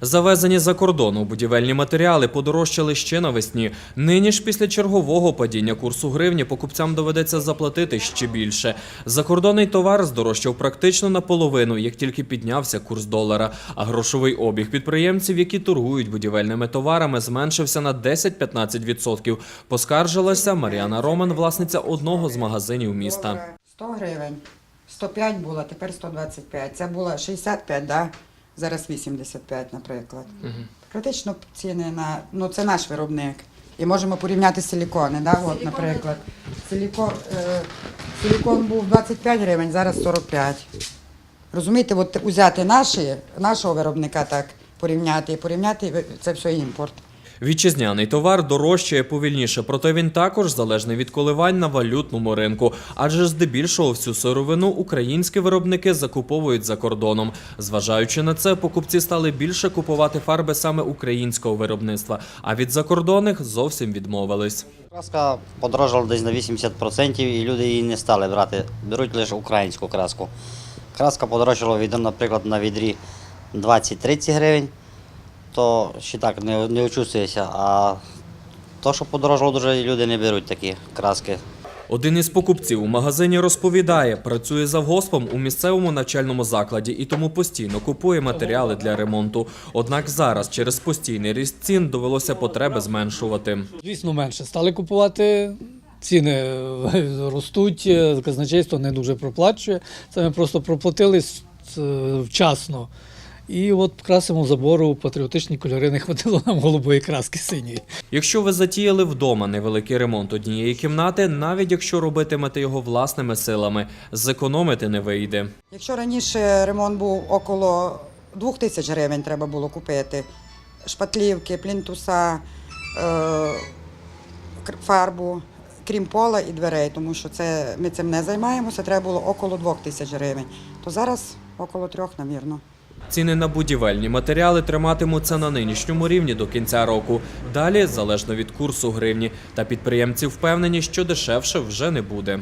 Завезені за кордону будівельні матеріали подорожчали ще навесні. Нині ж після чергового падіння курсу гривні покупцям доведеться заплатити ще більше. Закордонний товар здорожчав практично наполовину, як тільки піднявся курс долара. А грошовий обіг підприємців, які торгують будівельними товарами, зменшився на 10-15%. Поскаржилася Мар'яна Роман, власниця одного з магазинів міста. 100 гривень. 105 було, тепер 125. Це було 65, да? Зараз 85, наприклад. Практично ціни на ну це наш виробник. І можемо порівняти силікони. Да? От, наприклад, силікон, е, силікон був 25 гривень, зараз 45. Розумієте, от узяти наші, нашого виробника так порівняти і порівняти це все імпорт. Вітчизняний товар дорожчає повільніше, проте він також залежний від коливань на валютному ринку, адже здебільшого всю сировину українські виробники закуповують за кордоном. Зважаючи на це, покупці стали більше купувати фарби саме українського виробництва, а від закордонних зовсім відмовились. Краска подорожала десь на 80% і люди її не стали брати, беруть лише українську краску. Краска подорожчала, наприклад, на відрі 20-30 гривень, то ще так не, не очувствується. А то, що подорожало дуже, люди не беруть такі краски. Один із покупців у магазині розповідає, працює завгоспом у місцевому навчальному закладі і тому постійно купує матеріали для ремонту. Однак зараз через постійний ріст цін довелося потреби зменшувати. Звісно, менше. Стали купувати. Ціни е, ростуть, е, казначейство не дуже проплачує. Це ми просто проплатили е, вчасно. І от красимо забору патріотичні кольори не хватило нам голубої краски синьої. Якщо ви затіяли вдома невеликий ремонт однієї кімнати, навіть якщо робитимете його власними силами, зекономити не вийде. Якщо раніше ремонт був около 2 тисяч гривень треба було купити, шпатлівки, плінтуса, е, фарбу, крім пола і дверей, тому що це, ми цим не займаємося, треба було около 2 тисяч гривень. То зараз около трьох, навірно. Ціни на будівельні матеріали триматимуться на нинішньому рівні до кінця року. Далі залежно від курсу гривні. Та підприємці впевнені, що дешевше вже не буде.